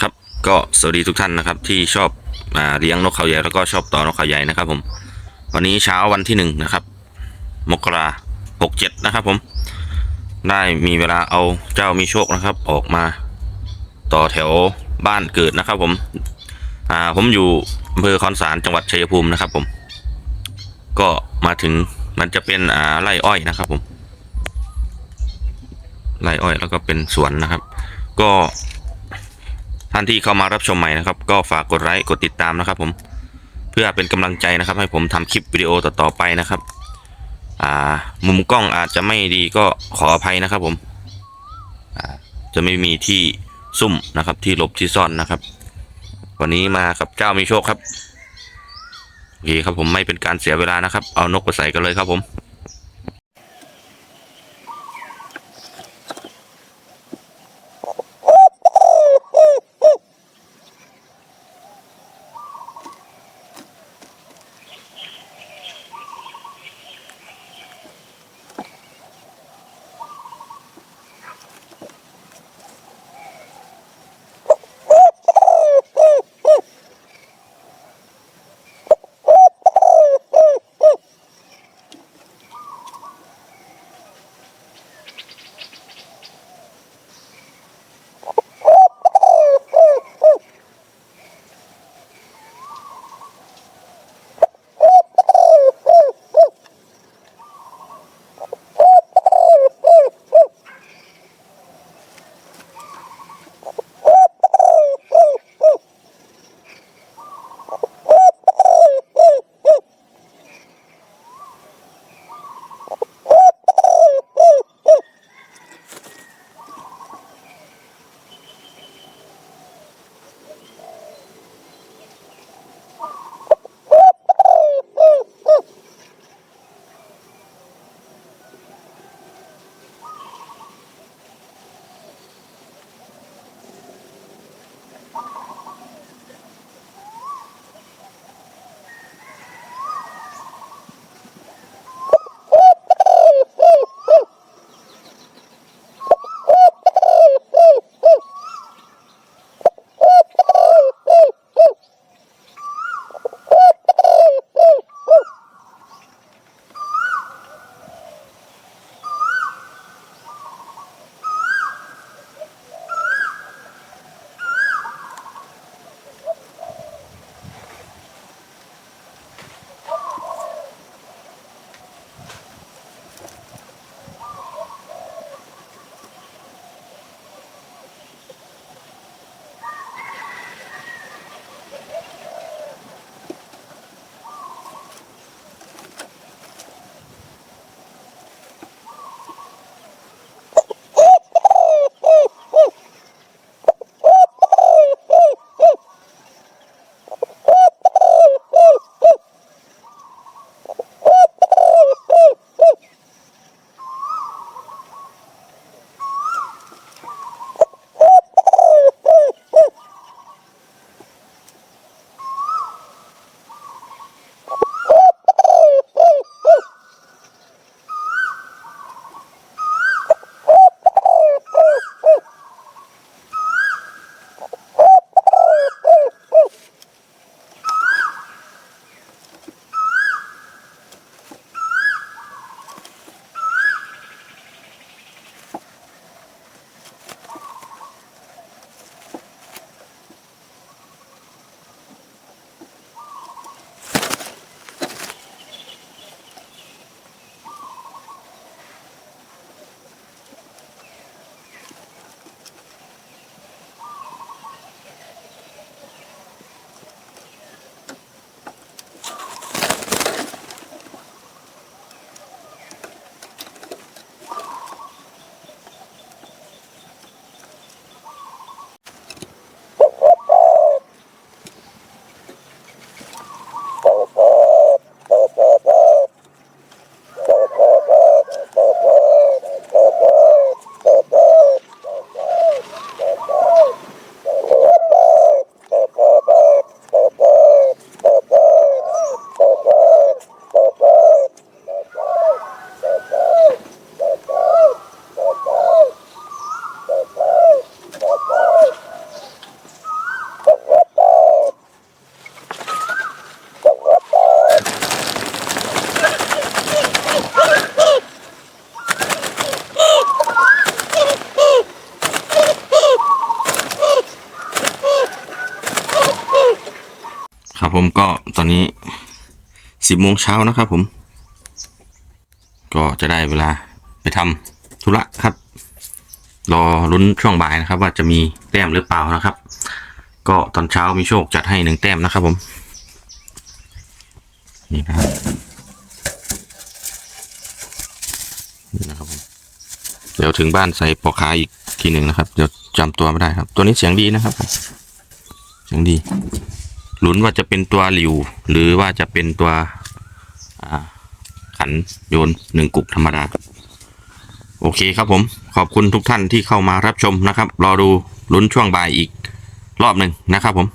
ครับ ก็สวัสดีทุกท่านนะครับ ที่ชอบอเลี้ยงนกเขาใหญ่แล้วก็ชอบต่อนกเขาใหญ่นะครับ ผม วันนี้เช้าวันที่หนึ่งนะครับ มกราหกเจ็ดนะครับ ผม ได้มีเวลาเอาเจ้ามีโชคนะครับ ออกมาต่อแถวบ้านเกิดนะครับ ผม อ่าผมอยู่อำเภอคอนสารจังหวัดชัยภูมินะครับ ผม ก็มาถึงมันจะเป็นอ่าไร่อ้อยนะครับ ผมไร่อ้อยแล้วก็เป็นสวนนะครับ ก็ ท่านที่เข้ามารับชมใหม่นะครับ ก็ฝากกดไลค์กดติดตามนะครับ ผมเพื่อเป็นกำลังใจนะครับ ให้ผมทำคลิปวิดีโอต่อๆไปนะครับ อ่า มุมกล้องอาจจะไม่ดีก็ขออภัยนะครับ ผมอ่าจะไม่มีที่ซุ่มนะครับ ที่หลบที่ซ่อนนะครับ วันนี้มากับเจ้ามีโชคครับโอเคครับผมไม่เป็นการเสียเวลานะครับ เอานกไปใส่กันเลยครับผม ครับผมก็ตอนนี้สิบโมงเช้านะครับผม ก็จะได้เวลาไปทำธุระครับ รอลุ้นช่วงบ่ายนะครับ ว่าจะมีแต้มหรือเปล่านะครับ ก็ตอนเช้ามีโชคจัดให้หนึ่งแต้มนะครับผม นี่นะครับนี่นะครับผมเดี๋ยวถึงบ้านใส่ปอกขาอีกทีหนึ่งนะครับ เดี๋ยวจำตัวไม่ได้ครับ ตัวนี้เสียงดีนะครับ เสียงดี ลุ้นว่าจะเป็นตัวหลิว หรือว่าจะเป็นตัวขันโยนหนึ่งกุกธรรมดา โอเคครับผม ขอบคุณทุกท่านที่เข้ามารับชมนะครับ รอดูลุ้นช่วงบ่ายอีกรอบหนึ่งนะครับผม